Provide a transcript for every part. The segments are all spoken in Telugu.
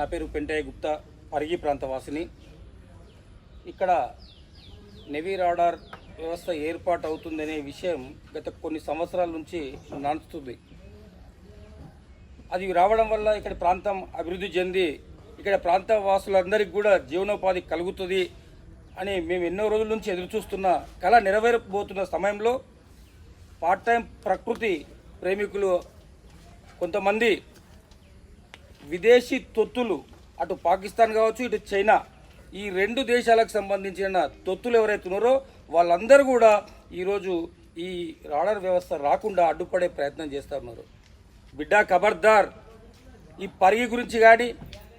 నా పేరు పెంటయ్య గుప్తా పరిగి ప్రాంత వాసిని ఇక్కడ నెవీ రాడార్ వ్యవస్థ ఏర్పాటు అవుతుందనే విషయం గత కొన్ని సంవత్సరాల నుంచి నడుస్తుంది. అది రావడం వల్ల ఇక్కడ ప్రాంతం అభివృద్ధి చెంది ఇక్కడ ప్రాంత వాసులందరికీ కూడా జీవనోపాధి కలుగుతుంది అని మేము ఎన్నో రోజుల నుంచి ఎదురుచూస్తున్న కళ నెరవేరబోతున్న సమయంలో పార్ట్ టైం ప్రకృతి ప్రేమికులు కొంతమంది విదేశీ తొత్తులు అటు పాకిస్తాన్ కావచ్చు ఇటు చైనా ఈ రెండు దేశాలకు సంబంధించిన తొత్తులు ఎవరైతే ఉన్నారో వాళ్ళందరూ కూడా ఈరోజు ఈ రాడర్ వ్యవస్థ రాకుండా అడ్డుపడే ప్రయత్నం చేస్తున్నారు బిడ్డా ఖబర్దార్ ఈ పరిగి గురించి కానీ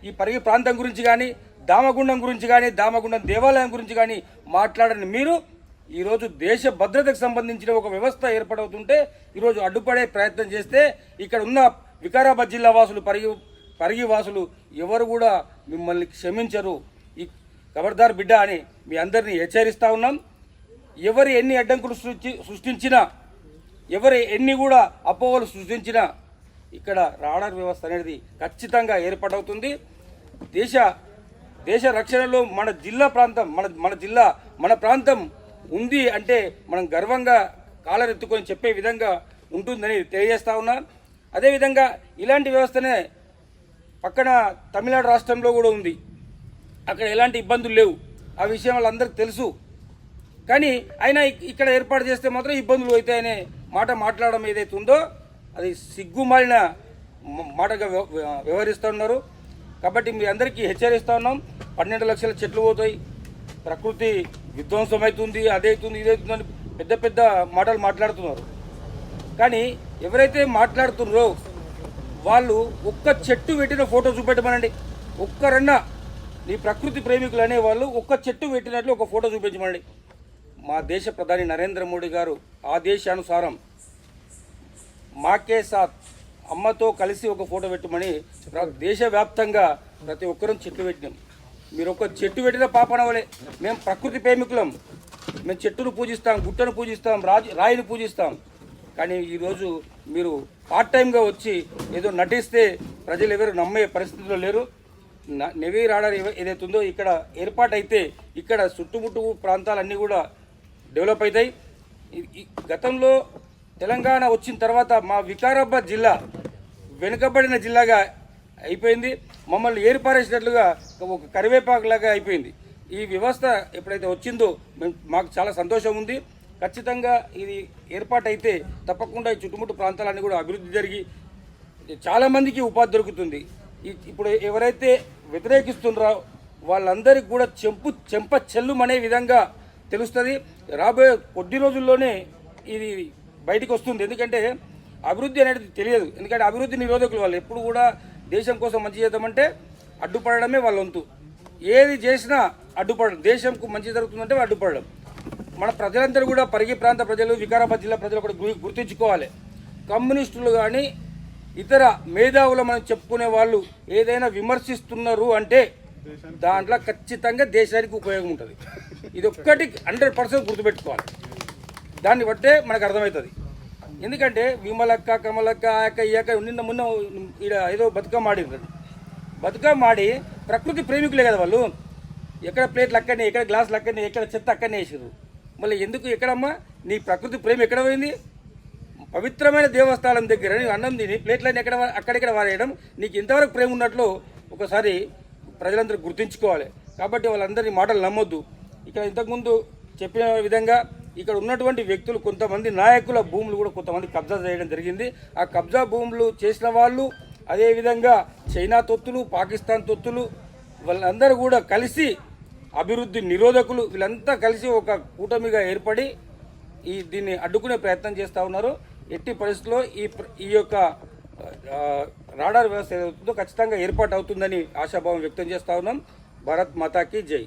ఈ పరిగి ప్రాంతం గురించి కానీ దామగుండం గురించి కానీ దామగుండం దేవాలయం గురించి కానీ మాట్లాడని మీరు ఈరోజు దేశ భద్రతకు సంబంధించిన ఒక వ్యవస్థ ఏర్పడవుతుంటే ఈరోజు అడ్డుపడే ప్రయత్నం చేస్తే ఇక్కడ ఉన్న వికారాబాద్ జిల్లా వాసులు పరిగి పరిగివాసులు ఎవరు కూడా మిమ్మల్ని క్షమించరు. ఈ ఖబర్దార్ బిడ్డ అని మీ అందరినీ హెచ్చరిస్తూ ఉన్నాం. ఎవరు ఎన్ని అడ్డంకులు సృష్టి సృష్టించినా ఎవరు ఎన్ని కూడా అపోహలు సృష్టించినా ఇక్కడ రాడార్ వ్యవస్థ అనేది ఖచ్చితంగా ఏర్పాటవుతుంది. దేశ దేశ రక్షణలో మన జిల్లా ప్రాంతం మన మన జిల్లా మన ప్రాంతం ఉంది అంటే మనం గర్వంగా కాలరెత్తుకొని చెప్పే విధంగా ఉంటుందని తెలియజేస్తా ఉన్నా. అదేవిధంగా ఇలాంటి వ్యవస్థనే పక్కన తమిళనాడు రాష్ట్రంలో కూడా ఉంది. అక్కడ ఎలాంటి ఇబ్బందులు లేవు. ఆ విషయం వాళ్ళందరికీ తెలుసు. కానీ అయినా ఇక్కడ ఏర్పాటు చేస్తే మాత్రం ఇబ్బందులు అవుతాయనే మాట మాట్లాడడం ఏదైతే ఉందో అది సిగ్గుమాలిన మాటగా వ్యవ- వ్యవ- వ్యవహరిస్తున్నారు కాబట్టి మీ అందరికీ హెచ్చరిస్తూ ఉన్నాం. పన్నెండు లక్షల చెట్లు పోతాయి. ప్రకృతి విధ్వంసం అవుతుంది అదైతుంది ఇదవుతుందని పెద్ద పెద్ద మాటలు మాట్లాడుతున్నారు. కానీ ఎవరైతే మాట్లాడుతున్నారో వాళ్ళు ఒక్క చెట్టు పెట్టిన ఫోటో చూపెట్టమనండి. ఒక్కరన్నా నీ ప్రకృతి ప్రేమికులు అనేవాళ్ళు ఒక్క చెట్టు పెట్టినట్లు ఒక ఫోటో చూపించమండి మా దేశ ప్రధాని నరేంద్ర మోడీ గారు ఆదేశానుసారం మాకే సాత్ అమ్మతో కలిసి ఒక ఫోటో పెట్టమని దేశవ్యాప్తంగా ప్రతి ఒక్కరం చెట్లు పెట్టినాం. మీరు ఒక చెట్టు పెట్టిన పాపనవలే మేము ప్రకృతి ప్రేమికులం. మేము చెట్టును పూజిస్తాం గుట్టను పూజిస్తాం రాజు రాయిని పూజిస్తాం. కానీ ఈరోజు మీరు పార్ట్ టైంగా వచ్చి ఏదో నటిస్తే ప్రజలు ఎవరు నమ్మే పరిస్థితిలో లేరు. నెవీ రాడర్ ఏదైతే ఉందో ఇక్కడ ఏర్పాటైతే ఇక్కడ చుట్టుముట్టు ప్రాంతాలన్నీ కూడా డెవలప్ అవుతాయి గతంలో తెలంగాణ వచ్చిన తర్వాత మా వికారాబాద్ జిల్లా వెనుకబడిన జిల్లాగా అయిపోయింది. మమ్మల్ని ఏర్పారేసినట్లుగా ఒక కరివేపాకులాగా అయిపోయింది. ఈ వ్యవస్థ ఎప్పుడైతే వచ్చిందో మాకు చాలా సంతోషం ఉంది. ఖచ్చితంగా ఇది ఏర్పాటైతే తప్పకుండా ఈ చుట్టుముట్టు ప్రాంతాలన్నీ కూడా అభివృద్ధి జరిగి చాలామందికి ఉపాధి దొరుకుతుంది. ఇప్పుడు ఎవరైతే వ్యతిరేకిస్తున్నారో వాళ్ళందరికీ కూడా చెంపు చెంప చెల్లుమనే విధంగా తెలుస్తుంది. రాబోయే కొద్ది రోజుల్లోనే ఇది బయటికి వస్తుంది. ఎందుకంటే అభివృద్ధి అనేది తెలియదు. ఎందుకంటే అభివృద్ధి నిరోధకులు వాళ్ళు ఎప్పుడు కూడా దేశం కోసం మంచి చేద్దామంటే అడ్డుపడడమే వాళ్ళ వంతు. ఏది చేసినా అడ్డుపడడం దేశంకు మంచి జరుగుతుందంటే అడ్డుపడడం. మన ప్రజలందరూ కూడా పరిగి ప్రాంత ప్రజలు వికారాబాద్ జిల్లా ప్రజలు కూడా గుర్తించుకోవాలి. కమ్యూనిస్టులు కానీ ఇతర మేధావులు మనం చెప్పుకునే వాళ్ళు ఏదైనా విమర్శిస్తున్నారు అంటే దాంట్లో ఖచ్చితంగా దేశానికి ఉపయోగం ఉంటుంది. ఇది ఒక్కటి హండ్రెడ్ పర్సెంట్ గుర్తుపెట్టుకోవాలి. దాన్ని బట్టే మనకు అర్థమవుతుంది. ఎందుకంటే విమలక్క కమలక్క ఆయక్క ఈ అక్క నిన్న మొన్న ఈడ ఏదో బతుకమ్మ ఆడిర్రు బతుకమ్మ ఆడి ప్రకృతి ప్రేమికులే కదా వాళ్ళు. ఎక్కడ ప్లేట్లు అక్కడనే ఎక్కడ గ్లాసులు అక్కడనే ఎక్కడ చెత్త అక్కడనే వేసారు మళ్ళీ ఎందుకు ఎక్కడమ్మా? నీ ప్రకృతి ప్రేమ ఎక్కడ పోయింది? పవిత్రమైన దేవస్థానం దగ్గర అన్నం తిని ప్లేట్లన్నీ ఎక్కడ అక్కడెక్కడ వారేయడం నీకు ఇంతవరకు ప్రేమ ఉన్నట్లు ఒకసారి ప్రజలందరూ గుర్తుంచుకోవాలి. కాబట్టి వాళ్ళందరినీ మాటలు నమ్మొద్దు. ఇక్కడ ఇంతకుముందు చెప్పిన విధంగా ఇక్కడ ఉన్నటువంటి వ్యక్తులు కొంతమంది నాయకుల భూములు కూడా కొంతమంది కబ్జా చేయడం జరిగింది. ఆ కబ్జా భూములు చేసిన వాళ్ళు అదేవిధంగా చైనా తొత్తులు పాకిస్తాన్ తొత్తులు వాళ్ళందరూ కూడా కలిసి అభివృద్ధి నిరోధకులు వీళ్ళంతా కలిసి ఒక కూటమిగా ఏర్పడి ఈ దీన్ని అడ్డుకునే ప్రయత్నం చేస్తూ ఉన్నారు. ఎట్టి పరిస్థితుల్లో ఈ ఈ యొక్క రాడార్ వ్యవస్థ ఏదవుతుందో ఖచ్చితంగా ఏర్పాటు అవుతుందని ఆశాభావం వ్యక్తం చేస్తూ ఉన్నాం. భారత్ మాతాకి జై.